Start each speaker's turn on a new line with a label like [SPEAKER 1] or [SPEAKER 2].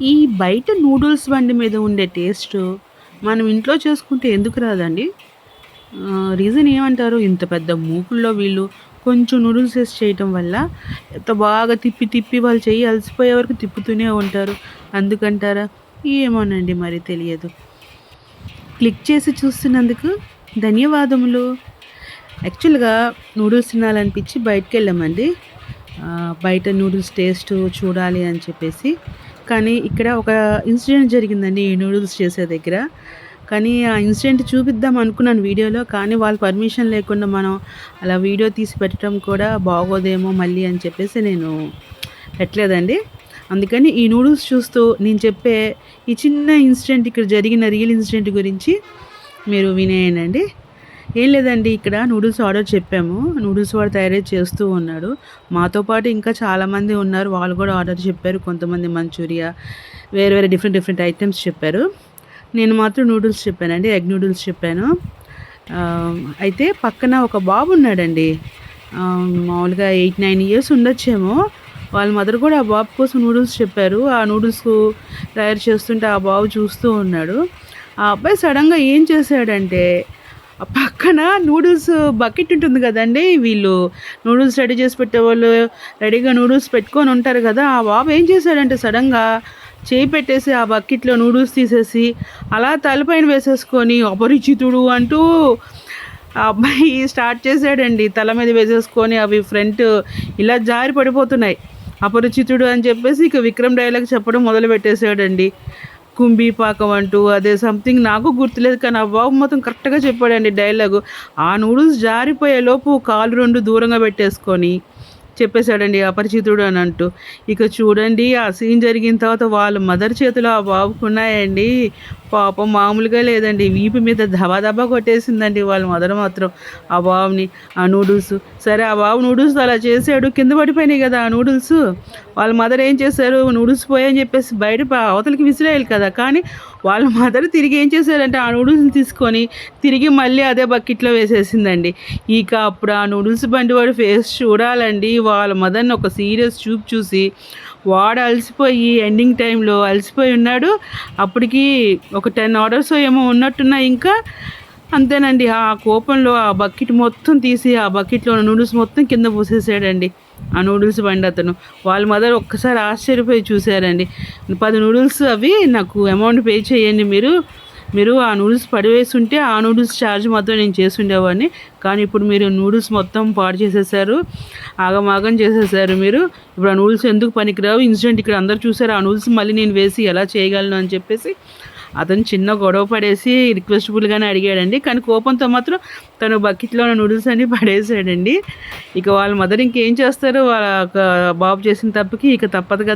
[SPEAKER 1] ఈ బయట నూడిల్స్ బండి మీద ఉండే టేస్ట్ మనం ఇంట్లో చేసుకుంటే ఎందుకు రాదండి? రీజన్ ఏమంటారు? ఇంత పెద్ద మూకుల్లో వీళ్ళు కొంచెం నూడిల్స్ వేసి చేయటం వల్ల ఎంత బాగా తిప్పి తిప్పి వాళ్ళు చెయ్యి అలసిపోయే వరకు తిప్పుతూనే ఉంటారు. అందుకంటారా? ఏమోనండి మరి తెలియదు. క్లిక్ చేసి చూస్తున్నందుకు ధన్యవాదములు. యాక్చువల్గా నూడిల్స్ తినాలనిపించి బయటకు వెళ్ళామండి. బయట నూడిల్స్ టేస్ట్ చూడాలి అని చెప్పేసి కానీ ఇక్కడ ఒక ఇన్సిడెంట్ జరిగిందండి ఈ నూడిల్స్ చేసే దగ్గర. కానీ ఆ ఇన్సిడెంట్ చూపిద్దాం అనుకున్నాను వీడియోలో కానీ వాళ్ళ పర్మిషన్ లేకుండా మనం అలా వీడియో తీసి పెట్టడం కూడా బాగోదేమో మళ్ళీ అని చెప్పేసి నేను పెట్టలేదండి. అందుకని ఈ నూడిల్స్ చూస్తూ నేను చెప్పే ఈ చిన్న ఇన్సిడెంట్ ఇక్కడ జరిగిన రియల్ ఇన్సిడెంట్ గురించి మీరు వినేయండి. ఏం లేదండి ఇక్కడ నూడిల్స్ ఆర్డర్ చెప్పాము. నూడిల్స్ వాడు తయారు చేస్తూ ఉన్నాడు. మాతో పాటు ఇంకా చాలామంది ఉన్నారు. వాళ్ళు కూడా ఆర్డర్ చెప్పారు. కొంతమంది మంచూరియా వేరే వేరే డిఫరెంట్ డిఫరెంట్ ఐటమ్స్ చెప్పారు. నేను మాత్రం నూడిల్స్ చెప్పానండి. ఎగ్ నూడిల్స్ చెప్పాను. అయితే పక్కన ఒక బాబు ఉన్నాడండి. మామూలుగా ఎయిట్ నైన్ ఇయర్స్ ఉండొచ్చేమో. వాళ్ళ మదర్ కూడా ఆ బాబు కోసం నూడిల్స్ చెప్పారు. ఆ నూడిల్స్ తయారు చేస్తుంటే ఆ బాబు చూస్తూ ఉన్నాడు. ఆ అబ్బాయి సడన్గా ఏం చేశాడంటే పక్కన నూడిల్స్ బకెట్ ఉంటుంది కదండి. వీళ్ళు నూడిల్స్ రెడీ చేసి పెట్టేవాళ్ళు రెడీగా నూడిల్స్ పెట్టుకొని ఉంటారు కదా. ఆ బాబు ఏం చేశాడంటే సడన్గా చేయి పెట్టేసి ఆ బకెట్లో నూడిల్స్ తీసేసి అలా తలపైన వేసేసుకొని అపరిచితుడు అంటూ ఆ అబ్బాయి స్టార్ట్ చేశాడండి. తల మీద వేసేసుకొని అవి ఫ్రంట్ ఇలా జారి పడిపోతున్నాయి. అపరిచితుడు అని చెప్పేసి ఇక విక్రమ్ డైలాగ్ చెప్పడం మొదలు పెట్టేశాడండి కుంభీపాకం అంటూ అదే సంథింగ్ నాకు గుర్తులేదు కానీ ఆ బాబు మొత్తం కరెక్ట్గా చెప్పాడండి డైలాగు ఆ నూడిల్స్ జారిపోయే లోపు కాలు రెండు దూరంగా పెట్టేసుకొని చెప్పేశాడండి అపరిచితుడు అని అంటూ. ఇక చూడండి ఆ సీన్ జరిగిన తర్వాత వాళ్ళ మదర్ చేతిలో ఆ బాబుకున్నాయండి పాపం మామూలుగా లేదండి. వీపు మీద దబా దబా కొట్టేసిందండి వాళ్ళ మదర్ మాత్రం. ఆ బాబుని ఆ నూడిల్స్. సరే ఆ బాబు నూడిల్స్ అలా చేశాడు కింద పడిపోయినాయి కదా ఆ నూడిల్స్. వాళ్ళ మదర్ ఏం చేశారు? నూడిల్స్ పోయని చెప్పేసి బయట అవతలకి విసిరేయాలి కదా. కానీ వాళ్ళ మదర్ తిరిగి ఏం చేశారంటే ఆ నూడిల్స్ని తీసుకొని తిరిగి మళ్ళీ అదే బకెట్లో వేసేసిందండి. ఇక అప్పుడు ఆ నూడిల్స్ బండి వాడి ఫేస్ చూడాలండి. వాళ్ళ మదర్ని ఒక సీరియస్ చూపు చూసి వాడు అలసిపోయి ఎండింగ్ టైంలో అలసిపోయి ఉన్నాడు. అప్పటికి ఒక టెన్ ఆర్డర్స్ ఏమో ఉన్నట్టున్నాయి ఇంకా. అంతేనండి ఆ కోపంలో ఆ బకెట్ మొత్తం తీసి ఆ బకెట్లో ఉన్న నూడిల్స్ మొత్తం కింద పోసేసాడండి. ఆ నూడిల్స్ బండి అతను. వాళ్ళ మదర్ ఒక్కసారి ఆశ్చర్యపోయి చూశారండి. పది నూడిల్స్ అవి నాకు అమౌంట్ పే చేయండి మీరు. మీరు ఆ నూడిల్స్ పడివేసి ఉంటే ఆ నూడిల్స్ ఛార్జ్ మాత్రం నేను చేసి ఉండేవాడిని కానీ ఇప్పుడు మీరు నూడిల్స్ మొత్తం పాడు చేసేసారు. ఆగమాగం చేసేసారు మీరు. ఇప్పుడు ఆ నూడిల్స్ ఎందుకు పనికిరావు? ఇన్సిడెంట్ ఇక్కడ అందరు చూసారు. ఆ నూడిల్స్ మళ్ళీ నేను వేసి ఎలా చేయగలను అని చెప్పేసి అతను చిన్న గొడవ పడేసి రిక్వెస్టబుల్గానే అడిగాడండి. కానీ కోపంతో మాత్రం తను బకెట్లో ఉన్న నూడిల్స్ అన్ని పడేసాడండి. ఇక వాళ్ళ మదర్ ఇంకేం చేస్తారు? వాళ్ళ బాబు చేసిన తప్పుకి ఇక తప్పదు కదా.